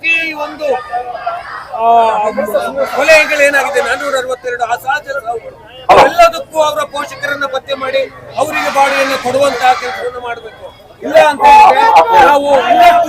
ಪ್ರತಿ ಒಂದು ಆ, ಕೊಲೆಗಳೇನಾಗಿದೆ ನಾನ್ನೂರ ಅರವತ್ತೆರಡು ಅಸಹಜ ಸಾವುಗಳು ಎಲ್ಲದಕ್ಕೂ ಅವರ ಪೋಷಕರನ್ನ ಪತ್ತೆ ಮಾಡಿ ಅವರಿಗೆ ಬಾಡಿಯನ್ನು ಕೊಡುವಂತಹ ಕೆಲಸವನ್ನು ಮಾಡಬೇಕು. ಇಲ್ಲ ಅಂತ ನಾವು ಇನ್ನಷ್ಟು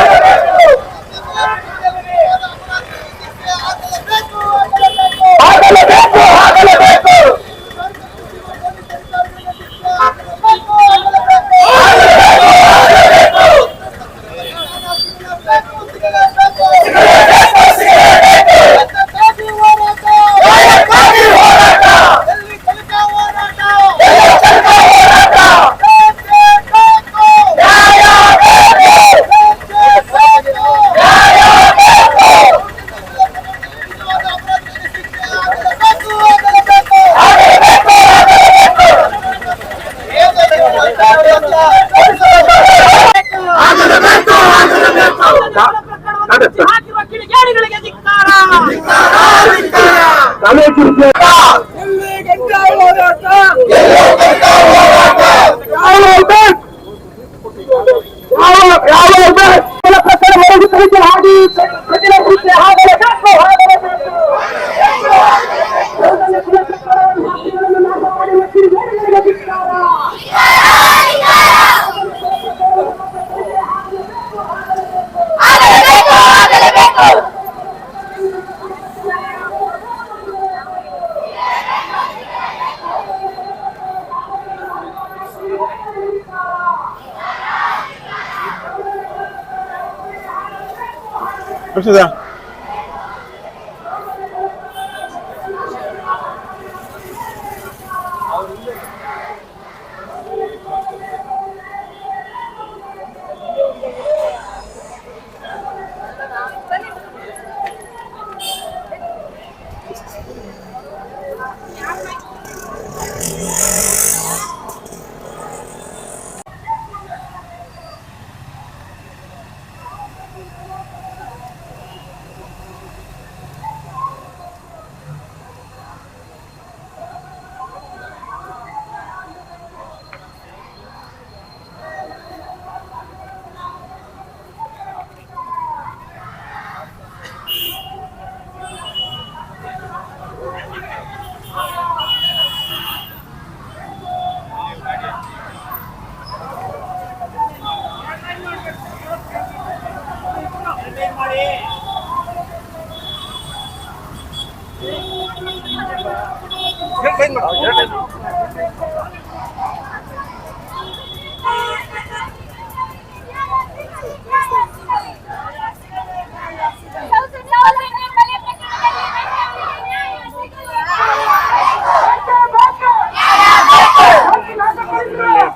Hoşçakalın.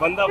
बंदा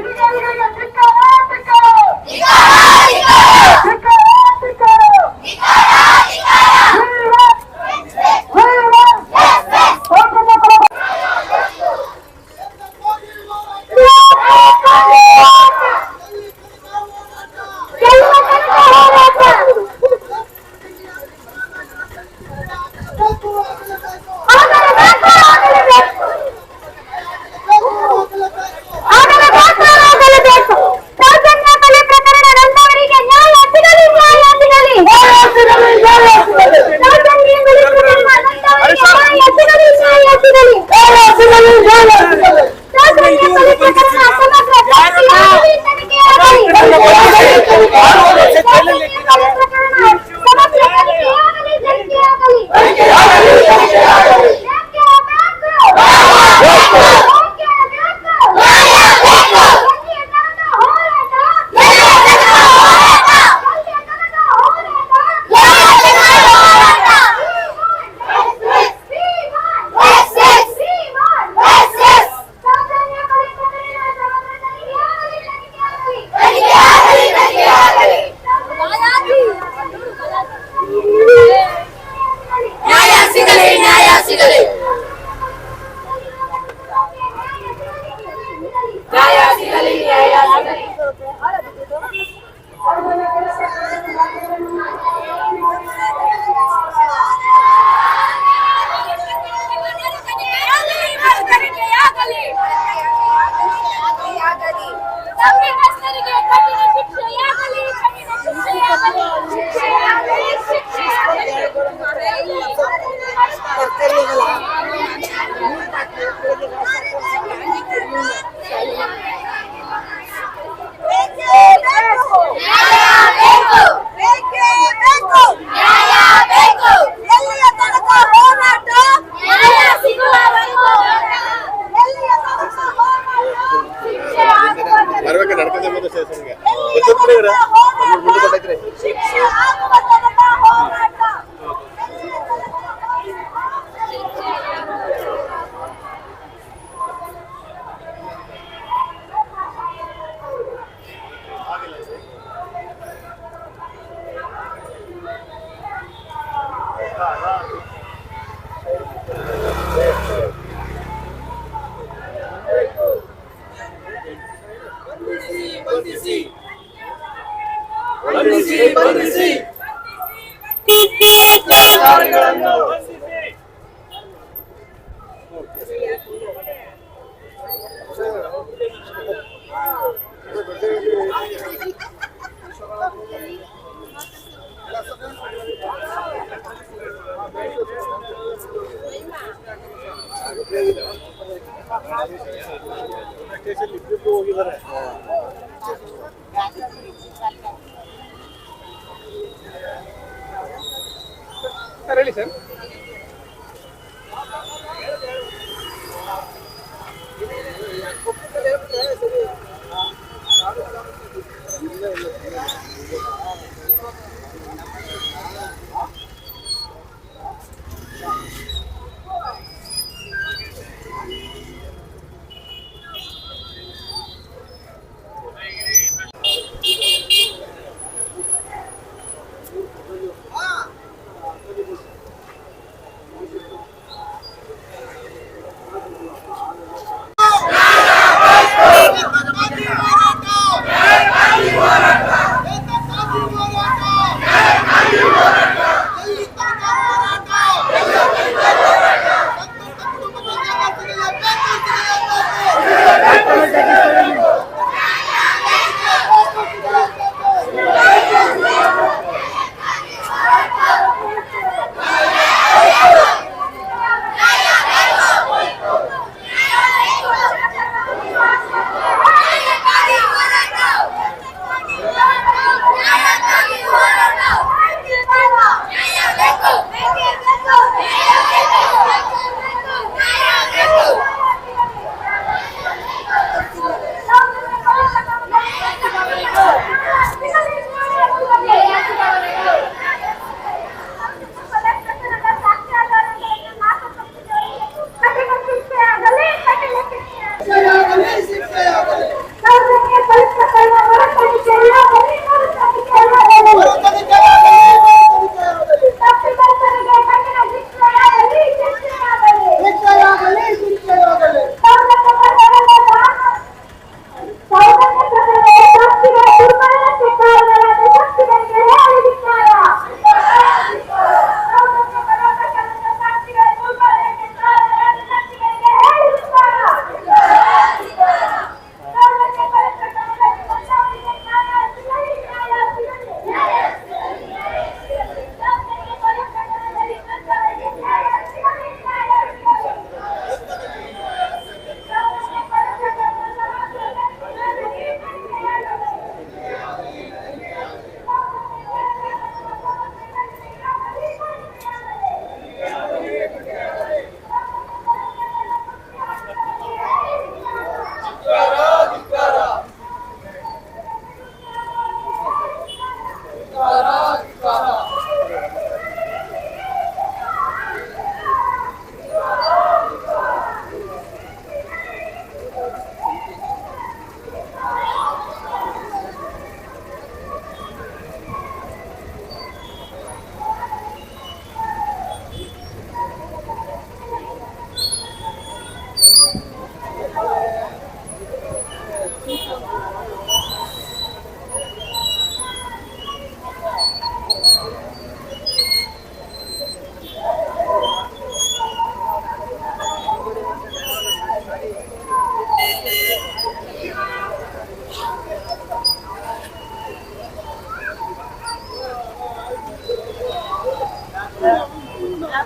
は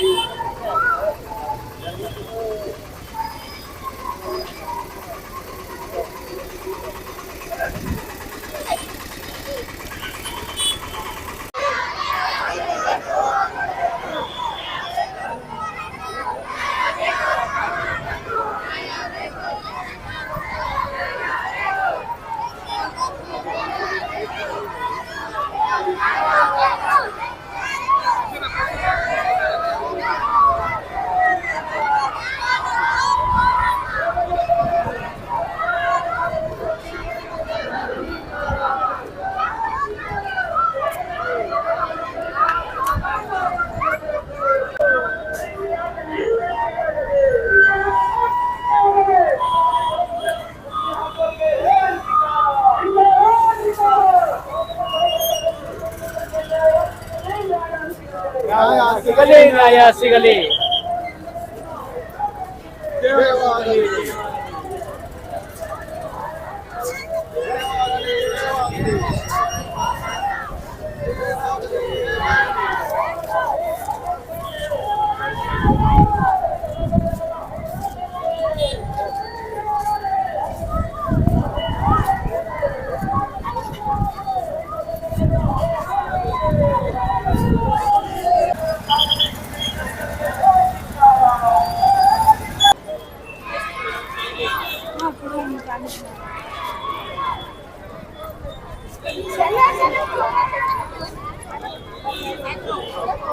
い。गले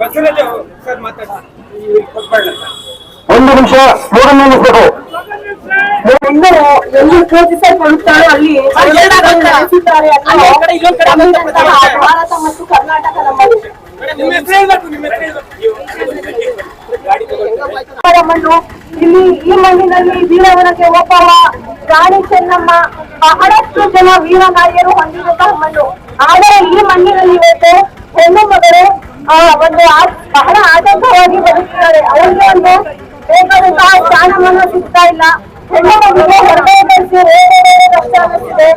ಬಸವರಾಜ್ ಸರ್ ಮಾತಾಡಿ ಕೊಟ್ಬೇಡ ಒಂದು ನಿಮಿಷ ಮೂರು ನಿಲ್ಲಿಸಬೇಕು ಎಲ್ಲರೂ ಎಲ್ಲಿ ಪೂಜಿಸಲ್ಪಡುತ್ತಾರೋ ಅಲ್ಲಿ ಭಾರತ ಮತ್ತು ಕರ್ನಾಟಕ ನಮ್ಮದು ನಿಮ್ಮ ಹೆಸರು ನಿಮ್ಮ ಹೆಸರು ಹೇಳ್ಬೇಕು. ಗಾಡಿ ತಗೊಳ್ತಾರೆ? ಅವರ ಮಣ್ಣು ಇಲ್ಲಿ ಈ ಮಣ್ಣಿನಲ್ಲಿ ವೀರವನಕ್ಕೆ ಒಪ್ಪವ ರಾಣಿ ಚೆನ್ನಮ್ಮ. ಬಹಳಷ್ಟು ಜನ ವೀರ ನಾಯಿಯರು ಹೊಂದಿರುವಂತಹ ಮಣ್ಣು ಆದರೆ ಈ ಮಣ್ಣಿನಲ್ಲಿ ಇವತ್ತು ಹೆಣ್ಣು ಮಗಳು ಆ ಒಂದು ಆ- ಬಹಳ ಆತಂಕವಾಗಿ ಬದುಕಿದ್ದಾರೆ ಅವರಿಗೆ ಒಂದು ಬೇಕಾದಂತಹ ಸ್ಥಾನಮಾನ ಸಿಗ್ತಾ ಇಲ್ಲ. ಹೆಣ್ಣು ಮಗುವಿಗೆ ಹೊರಗಡೆ ಕಷ್ಟ ಅನ್ನಿಸ್ತಿದೆ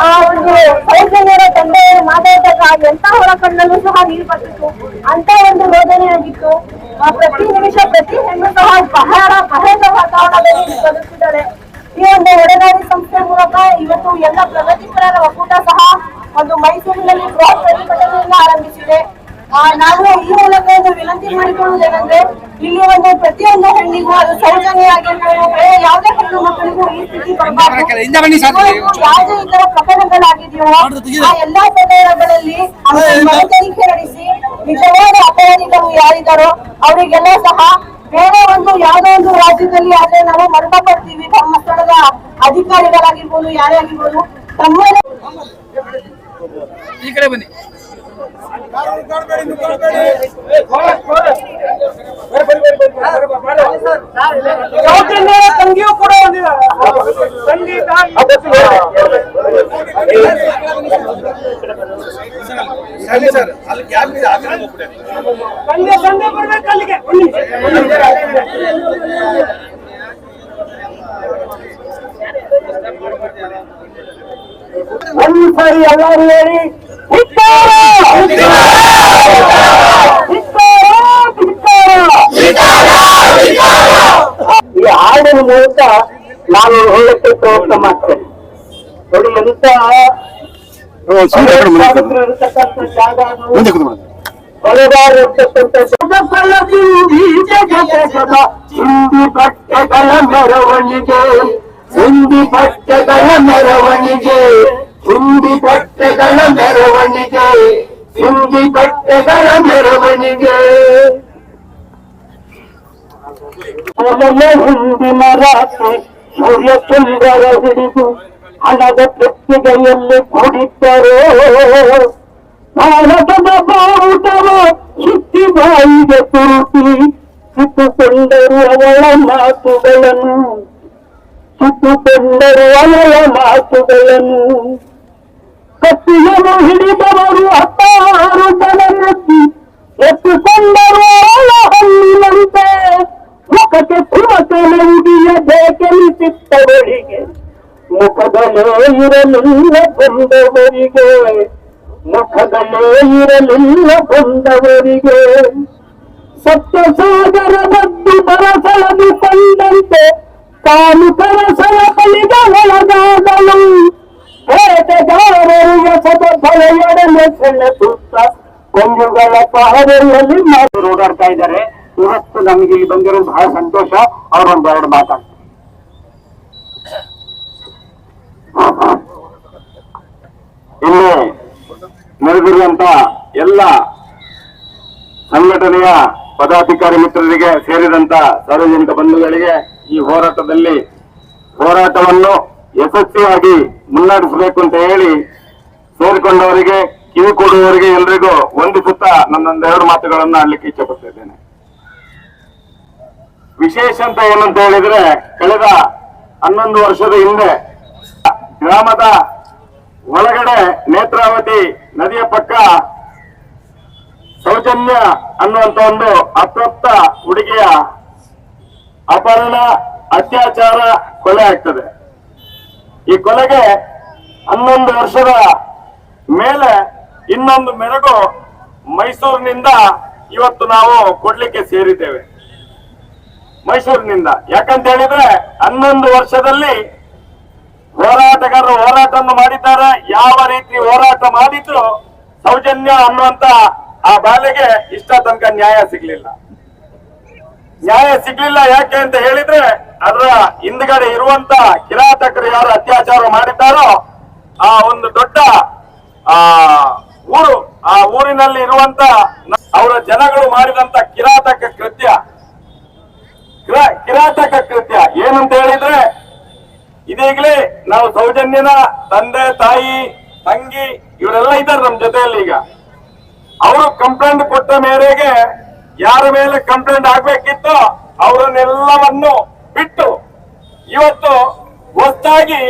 ಆ ಒಂದು ಸೌಜನ್ಯರ ತಂದೆ ಮಾತಾಡಿದಾಗ ಎಂತ ಹೊರ ಸಹ ನೀರು ಬರ್ತಿತ್ತು ಅಂತ ಒಂದು ರೋದನೆ ಆಗಿತ್ತು ಆ ಪ್ರತಿ ನಿಮಿಷ, ಪ್ರತಿ ಹೆಣ್ಣು ಸಹ ಬಹಳ ಭಯದ ವಾತಾವರಣದಲ್ಲಿ ಬದುಕಿದ್ದಾಳೆ ಈ ಒಂದು ಒಡೆದಾರಿ ಸಂಸ್ಥೆ ಮೂಲಕ ಇವತ್ತು ಎಲ್ಲ ಪ್ರಗತಿಪರರ ಒಕ್ಕೂಟ ಸಹ ಒಂದು ಮೈಸೂರಿನಲ್ಲಿ ಬೃಹತ್ ಪ್ರತಿಭಟನೆಯನ್ನ ಆರಂಭಿಸಿದೆ. ನಾವು ಈ ಮೂಲಕ ಒಂದು ವಿನಂತಿ ಮಾಡಿಕೊಳ್ಳುವುದೇನೆಂದ್ರೆ ಇಲ್ಲಿ ಒಂದು ಪ್ರತಿಯೊಂದು ಹೆಣ್ಣಿಗೂ ಅದು ಸೌಜನ್ಯ ಆಗಿರ್ಬೋದು ಯಾವುದೇ ಹೆಣ್ಣು ಮಕ್ಕಳಿಗೂ ಈ ಸ್ಥಿತಿ ಬರಬಾರ್ದು ಯಾವುದೇ ಇತರ ತರ ಪ್ರಕರಣಗಳಾಗಿದೆಯೋ ಆ ಎಲ್ಲಾ ಪ್ರಕರಣಗಳಲ್ಲಿ ತನಿಖೆ ನಡೆಸಿ ನಿಜವಾದ ಅಪರಾಧಿಗಳು ಯಾರಿದ್ದಾರೋ ಅವರಿಗೆಲ್ಲ ಸಹ ಬೇರೆ ಒಂದು ಯಾವುದೋ ಒಂದು ರಾಜ್ಯದಲ್ಲಿ ಆದ್ರೆ ನಾವು ಮರಣ ಪಡ್ತೀವಿ ಸ್ಥಳದ ಅಧಿಕಾರಿಗಳಾಗಿರ್ಬೋದು ಯಾರೇ ಆಗಿರ್ಬೋದು ತಮ್ಮ ಈ ಕಡೆ ಬನ್ನಿ ಸೌಜನ್ಯರ ತಂಗಿಯೂ ಕೂಡ ತಂಗಿ ತಾಯಿ ತಂದೆ ತಂದೆ ಬರ್ಬೇಕು ಅಲ್ಲಿಗೆ ಒಂದು. ಒಂದ್ಸರಿ ಎಲ್ಲರೂ ಹೇಳಿ ಈ ಹಾಡಿನ ಮೂಲಕ ನಾನು ಹೇಳಕ್ಕೆ ಪ್ರಯತ್ನ ಮಾಡ್ತೇನೆ ನೋಡಿ ಎಂತ ಭಯೋತ್ಪಾದಕರು ಇರ್ತಕ್ಕಂಥ ಜಾಗ ಅದು. ಕೊಲೆಗಾರರು ಇರ್ತಕ್ಕಂಥ ಜಾಗ. ಹಿಂದಿ ಬಟ್ಟೆಗಳ ಮೆರವಣಿಗೆ ಹಿಂದಿ ಬಟ್ಟೆಗಳ ಮೆರವಣಿಗೆ ಹಿಂದಿ ಬಟ್ಟೆಗಳ ಮೆರವಣಿಗೆ ಹಿಂದಿ ಬಟ್ಟೆಗಳ ಮೆರವಣಿಗೆ ಮೊದಲೇ ಹಿಂದಿನ ರಾತ್ರಿ ಸೂರ್ಯ ಸುಂದರ ಹಿಡಿದು ಹಣದ ತೃಪ್ತಿಗೆಯಲ್ಲಿ ಕುಡಿತರೋ ಭಾರತದ ಬಾವುಟವ ಸುತ್ತಿ ಬಾಯಿಗೆ ತುರುಕಿ ಸುತ್ತುಕೊಂಡರು ಅವಳ ಮಾತುಗಳನ್ನು ಸುತ್ತುಕೊಂಡರು ಅವಳ ಮಾತುಗಳನ್ನು ಕತ್ತಿಯನ್ನು ಹಿಡಿದವರು ಹತ್ತಾರು ಜನರದ್ದು ಇರಲಿಲ್ಲ ಬಂದವರಿಗೆ ಮುಖದಲ್ಲೇ ಇರಲಿಲ್ಲ ಬಂದವರಿಗೆ ಸತ್ಯ ಸಾಗರದದ್ದು ಬರಸಲದು ಕಂಡಂತೆ ತಾನು ಕರಸಲ ಕಲಿದ ಒಳಗಾದಳು. ಬೇಟೆಗಾರರು ಎಸದ ಬಲೆಯೊಡನೆ ಸೆಳೆಸುತ್ತ ಕೊಂಬುಗಳ ಪಹರೆಯಲ್ಲಿ ಮಾತು. ಓಡಾಡ್ತಾ ಇದ್ದಾರೆ. ಇವತ್ತು ನಮಗೆ ಇಲ್ಲಿ ಬಂದಿರೋದು ಬಹಳ ಸಂತೋಷ. ಅವರೊಂದೆರಡು ಮಾತಾಡ್ತಾರೆ ಇಲ್ಲಿ ನಡೆದಿರುವಂತ ಎಲ್ಲ ಸಂಘಟನೆಯ ಪದಾಧಿಕಾರಿ ಮಿತ್ರರಿಗೆ ಸೇರಿದಂತ ಸಾರ್ವಜನಿಕ ಬಂಧುಗಳಿಗೆ ಈ ಹೋರಾಟದಲ್ಲಿ ಹೋರಾಟವನ್ನು ಯಶಸ್ವಿಯಾಗಿ ಮುನ್ನಡೆಸಬೇಕು ಅಂತ ಹೇಳಿ ಸೇರಿಕೊಂಡವರಿಗೆ, ಕಿವಿ ಕೊಡುವವರಿಗೆ ಎಲ್ರಿಗೂ ವಂದಿಸುತ್ತಾ ನನ್ನೊಂದೆರಡು ಮಾತುಗಳನ್ನು ಆಡ್ಲಿಕ್ಕೆ ಇಚ್ಛಪಡ್ತಿದ್ದೇನೆ ವಿಶೇಷ ಅಂತ ಏನಂತ ಹೇಳಿದ್ರೆ, ಕಳೆದ ಹನ್ನೊಂದು ವರ್ಷದ ಹಿಂದೆ ಗ್ರಾಮದ ಒಳಗಡೆ ನೇತ್ರಾವತಿ ನದಿಯ ಪಕ್ಕ ಸೌಜನ್ಯ ಅನ್ನುವಂತ ಒಂದು ಅಪ್ರಾಪ್ತ ಹುಡುಗಿಯ ಅಪಹರಣ ಅತ್ಯಾಚಾರ ಕೊಲೆ ಆಗ್ತದೆ. ಈ ಕೊಲೆಗೆ ಹನ್ನೊಂದು ವರ್ಷದ ಮೇಲೆ ಇನ್ನೊಂದು ಮೆರಗು ಮೈಸೂರಿನಿಂದ ಇವತ್ತು ನಾವು ಕೊಡ್ಲಿಕ್ಕೆ ಸೇರಿದ್ದೇವೆ. ಮೈಸೂರಿನಿಂದ. ಯಾಕಂತ ಹೇಳಿದ್ರೆ ಹನ್ನೊಂದು ವರ್ಷದಲ್ಲಿ ಹೋರಾಟಗಾರರು ಹೋರಾಟವನ್ನು ಮಾಡಿದ್ದಾರೆ. ಯಾವ ರೀತಿ ಹೋರಾಟ ಮಾಡಿದ್ರು ಸೌಜನ್ಯ ಅನ್ನುವಂತ ಆ ಬಾಲೆಗೆ ಇಷ್ಟ ತನಕ ನ್ಯಾಯ ಸಿಗ್ಲಿಲ್ಲ. ನ್ಯಾಯ ಸಿಗ್ಲಿಲ್ಲ ಯಾಕೆ ಅಂತ ಹೇಳಿದ್ರೆ ಅದರ ಹಿಂದ್ಗಡೆ ಇರುವಂತ ಕಿರಾತಕರು ಯಾರು ಅತ್ಯಾಚಾರ ಮಾಡಿದ್ದಾರೋ ಆ ಒಂದು ದೊಡ್ಡ, ಆ, ಊರು, ಆ ಊರಿನಲ್ಲಿ ಇರುವಂತ ಅವರ ಜನಗಳು ಮಾಡಿದಂತ ಕಿರಾತಕ ಕೃತ್ಯ. ಕಿರಾ- ಕಿರಾತಕ ಕೃತ್ಯ. ಏನಂತ ಹೇಳಿದ್ರೆ, ಇದೀಗಲೇ ನಾವು ಸೌಜನ್ಯನ ತಂದೆ, ತಾಯಿ, ತಂಗಿ, ಇವರೆಲ್ಲ ಇದ್ದಾರೆ ನಮ್ಮ ಜೊತೆಯಲ್ಲಿ ಈಗ. ಅವರು ಕಂಪ್ಲೇಂಟ್ ಕೊಟ್ಟ ಮೇರೆಗೆ ಯಾರ ಮೇಲೆ ಕಂಪ್ಲೇಂಟ್ ಆಗ್ಬೇಕಿತ್ತು ಅವರನ್ನೆಲ್ಲವನ್ನು ಬಿಟ್ಟು ಇವತ್ತು ಒತ್ತಾಗಿ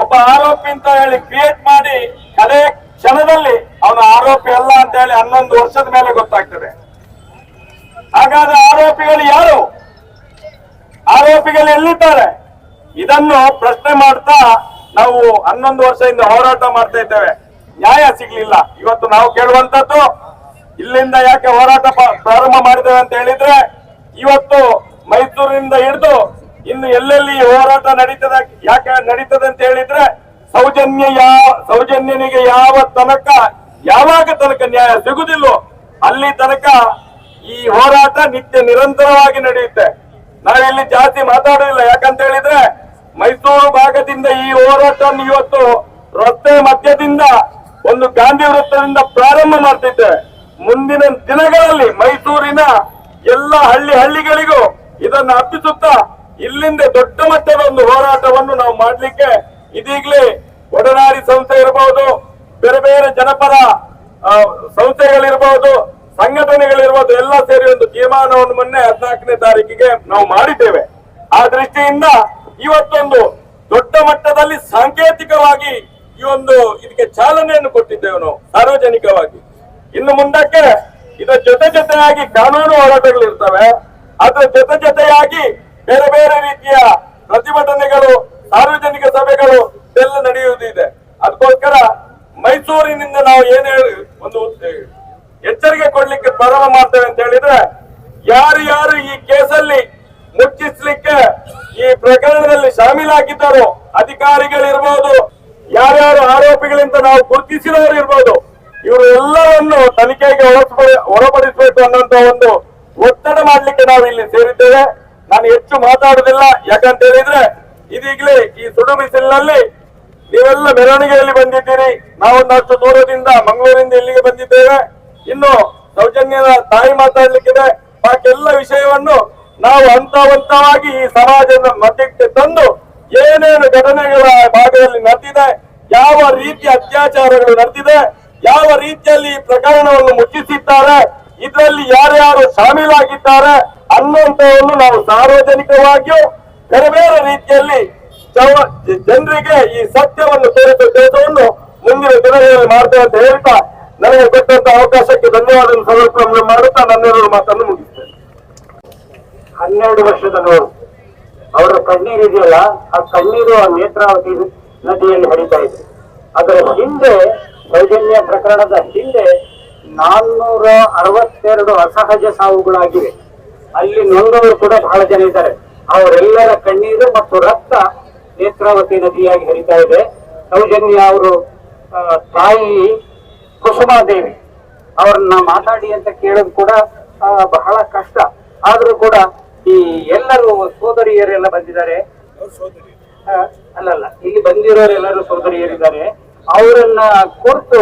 ಒಬ್ಬ ಆರೋಪಿ ಅಂತ ಹೇಳಿ ಕ್ರಿಯೇಟ್ ಮಾಡಿ ಕಡೆ ಕ್ಷಣದಲ್ಲಿ ಅವನ ಆರೋಪಿ ಅಲ್ಲ ಅಂತ ಹೇಳಿ ಹನ್ನೊಂದು ವರ್ಷದ ಮೇಲೆ ಗೊತ್ತಾಗ್ತದೆ. ಹಾಗಾದ್ರೆ ಆರೋಪಿಗಳು ಯಾರು? ಆರೋಪಿಗಳು ಎಲ್ಲಿದ್ದಾರೆ? ಇದನ್ನು ಪ್ರಶ್ನೆ ಮಾಡ್ತಾ ನಾವು ಹನ್ನೊಂದು ವರ್ಷದಿಂದ ಹೋರಾಟ ಮಾಡ್ತಾ ಇದ್ದೇವೆ. ನ್ಯಾಯ ಸಿಗ್ಲಿಲ್ಲ. ಇವತ್ತು ನಾವು ಕೇಳುವಂತದ್ದು ಇಲ್ಲಿಂದ ಯಾಕೆ ಹೋರಾಟ ಪ್ರಾರಂಭ ಮಾಡಿದ್ದೇವೆ ಅಂತ ಹೇಳಿದ್ರೆ, ಇವತ್ತು ಮೈಸೂರಿನಿಂದ ಹಿಡಿದು ಇನ್ನು ಎಲ್ಲೆಲ್ಲಿ ಹೋರಾಟ ನಡೀತದೆ, ಯಾಕೆ ನಡೀತದೆ ಅಂತ ಹೇಳಿದ್ರೆ, ಸೌಜನ್ಯ ಯಾವ ಸೌಜನ್ಯನಿಗೆ ಯಾವ ತನಕ, ಯಾವಾಗ ತನಕ ನ್ಯಾಯ ಸಿಗುದಿಲ್ಲೋ ಅಲ್ಲಿ ತನಕ ಈ ಹೋರಾಟ ನಿತ್ಯ ನಿರಂತರವಾಗಿ ನಡೆಯುತ್ತೆ. ನಾವಿಲ್ಲಿ ಜಾಸ್ತಿ ಮಾತಾಡೋದಿಲ್ಲ ಯಾಕಂತ ಹೇಳಿದ್ರೆ, ಮೈಸೂರು ಭಾಗದಿಂದ ಈ ಹೋರಾಟವನ್ನು ಇವತ್ತು ರಸ್ತೆ ಮಧ್ಯದಿಂದ ಒಂದು ಗಾಂಧಿ ವೃತ್ತದಿಂದ ಪ್ರಾರಂಭ ಮಾಡ್ತಿದ್ದೆ. ಮುಂದಿನ ದಿನಗಳಲ್ಲಿ ಮೈಸೂರಿನ ಎಲ್ಲ ಹಳ್ಳಿ ಹಳ್ಳಿಗಳಿಗೂ ಇದನ್ನು ಹಬ್ಬಿಸುತ್ತಾ ಇಲ್ಲಿಂದ ದೊಡ್ಡ ಮಟ್ಟದ ಒಂದು ಹೋರಾಟವನ್ನು ನಾವು ಮಾಡಲಿಕ್ಕೆ ಇದೀಗಲೇ ಒಡನಾಡಿ ಸಂಸ್ಥೆ ಇರಬಹುದು ಬೇರೆ ಬೇರೆ ಜನಪರ ಸಂಸ್ಥೆಗಳಿರಬಹುದು ಸಂಘಟನೆಗಳಿರ್ಬೋದು, ಎಲ್ಲ ಸೇರಿ ಒಂದು ತೀರ್ಮಾನವನ್ನು ಮೊನ್ನೆ ಹದಿನಾಲ್ಕನೇ ತಾರೀಕಿಗೆ ನಾವು ಮಾಡಿದ್ದೇವೆ. ಆ ದೃಷ್ಟಿಯಿಂದ ಇವತ್ತೊಂದು ದೊಡ್ಡ ಮಟ್ಟದಲ್ಲಿ ಸಾಂಕೇತಿಕವಾಗಿ ಈ ಒಂದು ಇದಕ್ಕೆ ಚಾಲನೆಯನ್ನು ಕೊಟ್ಟಿದ್ದೇವೆ ನಾವು ಸಾರ್ವಜನಿಕವಾಗಿ. ಇನ್ನು ಮುಂದಕ್ಕೆ ಇದರ ಜೊತೆ ಜೊತೆಯಾಗಿ ಕಾನೂನು ಹೋರಾಟಗಳು ಇರ್ತವೆ. ಅದರ ಜೊತೆ ಜೊತೆಯಾಗಿ ಬೇರೆ ಬೇರೆ ರೀತಿಯ ಪ್ರತಿಭಟನೆಗಳು, ಸಾರ್ವಜನಿಕ ಸಭೆಗಳು ಎಲ್ಲ ನಡೆಯುವುದಿದೆ. ಅದಕ್ಕೋಸ್ಕರ ಮೈಸೂರಿನಿಂದ ನಾವು ಏನ್ ಹೇಳಿ, ಒಂದು ಎಚ್ಚರಿಕೆ ಕೊಡ್ಲಿಕ್ಕೆ ಪ್ರಾರಂಭ ಮಾಡ್ತೇವೆ ಅಂತ ಹೇಳಿದ್ರೆ, ಯಾರು ಯಾರು ಈ ಕೇಸಲ್ಲಿ ಮುಚ್ಚಿಸ್ಲಿಕ್ಕೆ ಈ ಪ್ರಕರಣದಲ್ಲಿ ಶಾಮೀಲಾಗಿದ್ದಾರೋ, ಅಧಿಕಾರಿಗಳಿರ್ಬೋದು ಯಾರ್ಯಾರು ಆರೋಪಿಗಳಿಂದ ನಾವು ಗುರುತಿಸಿದವರು ಇರ್ಬೋದು. ಇವರು ಎಲ್ಲವನ್ನು ತನಿಖೆಗೆ ಒಳಪಡಿ ಒಳಪಡಿಸಬೇಕು ಅನ್ನೋಂತ ಒಂದು ಒತ್ತಡ ಮಾಡಲಿಕ್ಕೆ ನಾವು ಇಲ್ಲಿ ಸೇರಿದ್ದೇವೆ. ನಾನು ಹೆಚ್ಚು ಮಾತಾಡುದಿಲ್ಲ ಯಾಕಂತ ಹೇಳಿದ್ರೆ, ಇದೀಗಲೇ ಈ ಸುಡು ಬಿಸಿಲಿನಲ್ಲಿ ನೀವೆಲ್ಲ ಮೆರವಣಿಗೆಯಲ್ಲಿ ಬಂದಿದ್ದೀರಿ. ನಾವೊಂದಷ್ಟು ದೂರದಿಂದ ಮಂಗಳೂರಿಂದ ಇಲ್ಲಿಗೆ ಬಂದಿದ್ದೇವೆ. ಇನ್ನು ಸೌಜನ್ಯದ ತಾಯಿ ಮಾತಾಡ್ಲಿಕ್ಕಿದೆ. ಎಲ್ಲ ವಿಷಯವನ್ನು ನಾವು ಹಂತ ಹಂತವಾಗಿ ಈ ಸಮಾಜದ ಮಧ್ಯಕ್ಕೆ ತಂದು ಏನೇನು ಘಟನೆಗಳ ಭಾಗದಲ್ಲಿ ನಡೆದಿದೆ, ಯಾವ ರೀತಿಯ ಅತ್ಯಾಚಾರಗಳು ನಡೆದಿದೆ, ಯಾವ ರೀತಿಯಲ್ಲಿ ಪ್ರಕರಣವನ್ನು ಮುಚ್ಚಿಸಿದ್ದಾರೆ, ಇದರಲ್ಲಿ ಯಾರ್ಯಾರು ಶಾಮೀಲಾಗಿದ್ದಾರೆ ಅನ್ನುವಂಥವನ್ನು ನಾವು ಸಾರ್ವಜನಿಕವಾಗಿಯೂ ಬೇರೆ ಬೇರೆ ರೀತಿಯಲ್ಲಿ ಜನರಿಗೆ ಈ ಸತ್ಯವನ್ನು ತೋರಿಸುವ ಕೆಲಸವನ್ನು ಮುಂದಿನ ದಿನಗಳಲ್ಲಿ ಮಾಡ್ತೇವೆ ಅಂತ ಹೇಳ್ತಾ ನನಗೆ ಕೊಟ್ಟಂತ ಅವಕಾಶಕ್ಕೆ ಧನ್ಯವಾದ ಸಮರ್ಪಣೆ ಮಾಡುತ್ತಾ ನನ್ನೆರಡು ಮಾತನ್ನು ಮುಗಿಸ್ತೇನೆ. ಹನ್ನೆರಡು ವರ್ಷದ ನೋವು. ಅವರ ಕಣ್ಣೀರು ಇದೆಯಲ್ಲ, ಆ ಕಣ್ಣೀರು ಆ ನೇತ್ರಾವತಿ ನದಿಯಲ್ಲಿ ಹರಿತಾ ಇದೆ. ಅದರ ಹಿಂದೆ ಸೌಜನ್ಯ ಪ್ರಕರಣದ ಹಿಂದೆ ನಾನ್ನೂರ ಅರವತ್ತೆರಡು ಅಸಹಜ ಸಾವುಗಳಾಗಿವೆ. ಅಲ್ಲಿ ನೊಂದವರು ಕೂಡ ಬಹಳ ಜನ ಇದ್ದಾರೆ. ಅವರೆಲ್ಲರ ಕಣ್ಣೀರು ಮತ್ತು ರಕ್ತ ನೇತ್ರಾವತಿ ನದಿಯಾಗಿ ಹರಿತಾ ಇದೆ. ಸೌಜನ್ಯ ಅವರು ತಾಯಿ ಕುಸುಮಾದೇವಿ ಅವ್ರನ್ನ ಮಾತಾಡಿ ಅಂತ ಕೇಳೋದು ಕೂಡ ಬಹಳ ಕಷ್ಟ. ಆದ್ರೂ ಕೂಡ ಈ ಎಲ್ಲರೂ ಸೋದರಿಯರೆಲ್ಲ ಬಂದಿದ್ದಾರೆ? ಆ, ಅಲ್ಲಲ್ಲ ಇಲ್ಲಿ ಬಂದಿರೋರೆಲ್ಲರೂ ಸೋದರಿಯರಿದ್ದಾರೆ. ಅವರನ್ನ ಕುರಿತು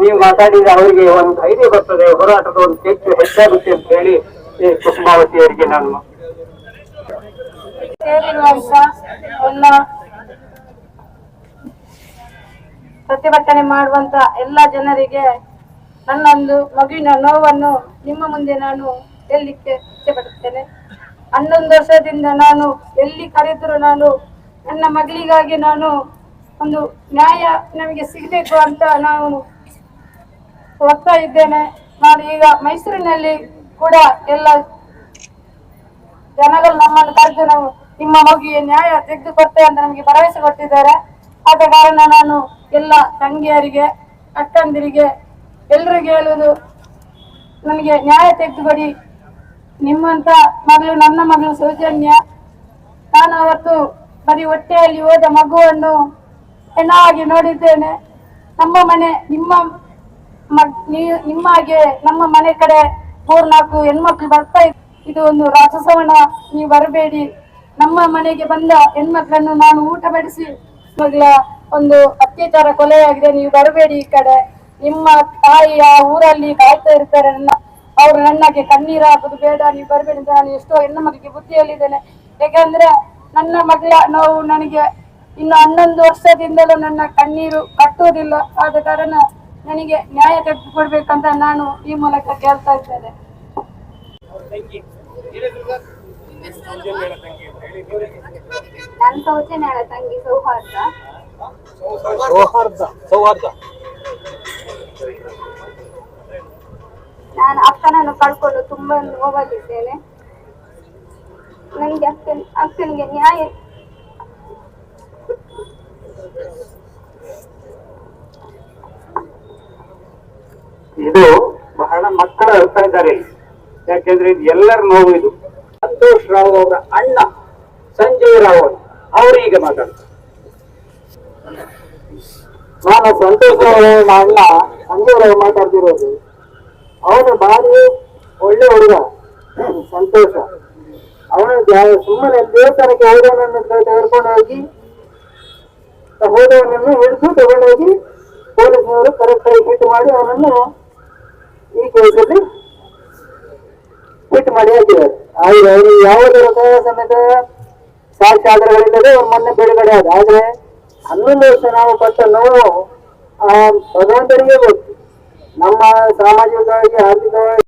ನೀವು ಮಾತಾಡಿದ ಅವರಿಗೆ ಒಂದು ಧೈರ್ಯ ಬರ್ತದೆ ಹೋರಾಟದ ಒಂದು ಹೆಚ್ಚು ಹೆಚ್ಚಾಗುತ್ತೆ ಅಂತ ಹೇಳಿ ಈ ಕುಸುಮಾವತಿಯವರಿಗೆ ನಾನು ಪ್ರತಿಭಟನೆ ಮಾಡುವಂತ ಎಲ್ಲ ಜನರಿಗೆ ನನ್ನೊಂದು ಮಗುವಿನ ನೋವನ್ನು ನಿಮ್ಮ ಮುಂದೆ ನಾನು ಹೇಳಲಿಕ್ಕೆ ಇಷ್ಟಪಡುತ್ತೇನೆ. ಹನ್ನೊಂದು ವರ್ಷದಿಂದ ನಾನು ಎಲ್ಲಿ ಕರೆದ್ರು ನಾನು ನನ್ನ ಮಗಳಿಗಾಗಿ ನಾನು ಒಂದು ನ್ಯಾಯ ನಮಗೆ ಸಿಗಬೇಕು ಅಂತ ನಾನು ಒತ್ತಾ ಇದ್ದೇನೆ. ನಾನು ಈಗ ಮೈಸೂರಿನಲ್ಲಿ ಕೂಡ ಎಲ್ಲ ಜನಗಳು ನಮ್ಮನ್ನು ಕರೆದು ನಾವು ನಿಮ್ಮ ಮಗುವಿಗೆ ನ್ಯಾಯ ತೆಗೆದು ಕೊಡ್ತೇವೆ ಅಂತ ನಮಗೆ ಭರವಸೆ ಕೊಟ್ಟಿದ್ದಾರೆ. ಆದ ಕಾರಣ ನಾನು ಎಲ್ಲ ತಂಗಿಯರಿಗೆ, ಅಕ್ಕಂದಿರಿಗೆ, ಎಲ್ರಿಗೂ ಹೇಳುವುದು, ನನಗೆ ನ್ಯಾಯ ತೆಗೆದುಕೊಡಿ. ನಿಮ್ಮಂತ ಮಗಳು, ನನ್ನ ಮಗಳು ಸೌಜನ್ಯ, ನಾನು ಅವತ್ತು ಬರೀ ಹೊಟ್ಟೆಯಲ್ಲಿ ಹೋದ ಮಗುವನ್ನು ಹೆಣ್ಣಾಗಿ ನೋಡಿದ್ದೇನೆ. ನಮ್ಮ ಮನೆ, ನಿಮ್ಮ ನಿಮ್ಮ ಹಾಗೆ ನಮ್ಮ ಮನೆ ಕಡೆ ಮೂರ್ನಾಲ್ಕು ಹೆಣ್ಮಕ್ಳು ಬರ್ತಾ ಇದು ಒಂದು ರಾಜಸವನ ನೀವು ಬರಬೇಡಿ. ನಮ್ಮ ಮನೆಗೆ ಬಂದ ಹೆಣ್ಮಕ್ಳನ್ನು ನಾನು ಊಟ ಬಡಿಸಿ ಮಗಳ ಒಂದು ಅತ್ಯಾಚಾರ ಕೊಲೆಯಾಗಿದೆ, ನೀವು ಬರಬೇಡಿ ಈ ಕಡೆ. ನಿಮ್ಮ ತಾಯಿ ಆ ಊರಲ್ಲಿ ಕಾಯ್ತಾ ಇರ್ತಾರೆ ನನ್ನ ಅವರು ನನ್ನಾಗೆ ಕಣ್ಣೀರು ಹಾಕುದು ಬೇಡ ನೀವು ಬರಬೇಡಿ ಅಂತ ನಾನು ಎಷ್ಟೋ ಹೆಣ್ಣು ಮಗಳಿಗೆ ಬುದ್ಧಿ ಹೇಳಿದ್ದೇನೆ ಯಾಕಂದ್ರೆ ನನ್ನ ಮಗಳ ನೋವು ನನಗೆ ಇನ್ನು ಹನ್ನೊಂದು ವರ್ಷದಿಂದಲೂ ನನ್ನ ಕಣ್ಣೀರು ಕಟ್ಟುವುದಿಲ್ಲ. ಆದ ಕಾರಣ ನನಗೆ ನ್ಯಾಯ ತೆಗೆದುಕೊಡ್ಬೇಕಂತ ನಾನು ಈ ಮೂಲಕ ಕೇಳ್ತಾ ಇದ್ದೇನೆ. ನನ್ನ ಸೌಜನ್ಯಾಳ ತಂಗಿ ಸೌಹಾರ್ದ. ಸೌಹಾರ್ದ. ಸೌಹಾರ್ದ. ನಾನು ಅಕ್ಕನನ್ನು ಕಳ್ಕೊಂಡು ತುಂಬಾ ನೋವಲ್ಲಿದ್ದೇನೆ ನನಗೆ ಅಕ್ಕನ, ಅಕ್ಕನಿಗೆ ನ್ಯಾಯ ಇದು ಬಹಳ ಮಕ್ಕಳು ಹೇಳ್ತಾ ಇದ್ದಾರೆ. ಯಾಕೆಂದ್ರೆ ಇದು ಎಲ್ಲರ ನೋವು ಇದು. ಸಂತೋಷ್ ರಾವ್ ಅವರ ಅಣ್ಣ ಸಂಜಯ್ ರಾವ್ ಅವರು. ಈಗ ಮಾತಾಡ್ತಾರೆ. ನಾನು ಸಂತೋಷ್ ರಾವ್ ಅವರ ಅಣ್ಣ, ಸಂಜಯ್ ರಾವ್ ಮಾತಾಡ್ತಿರೋದು ಅವನು ಭಾರಿ ಒಳ್ಳೆ ಹುಡುಗ. ಸಂತೋಷ. ಅವನು ಸುಮ್ಮನೆ ದೇವಸ್ಥಾನಕ್ಕೆ ಹೋದವನನ್ನು ತೆಗೆದುಕೊಂಡು ಹೋಗಿ ಹೋದವನನ್ನು ಹಿಡಿದು ತಗೊಂಡೋಗಿ ಪೊಲೀಸ್ನವರು ಕರೆಕ್ಟ್ ಆಗಿ ಫಿಟ್ ಮಾಡಿ ಅವನನ್ನು ಈ ಕೇಸಲ್ಲಿ ಫಿಟ್ ಮಾಡಿ ಹಾಕಿದ್ದಾರೆ. ಆದ್ರೆ ಅವರು ಯಾವುದೇ ಸಮೇತ ಸಾಕ್ಷ್ಯಾಧಾರಗಳಿಲ್ಲದೆ ಅವ್ರ ಮೊನ್ನೆ ಬಿಡುಗಡೆ ಆದ. ಆದ್ರೆ ಹನ್ನೊಂದು ವರ್ಷ ನಾವು ಪಟ್ಟ ನೋವು ಆ ಭಗವಂತನಿಗೆ ಗೊತ್ತು. ನಮ್ಮ ಸಾಮಾಜಿಕವಾಗಿ ಆರ್ಥಿಕವಾಗಿ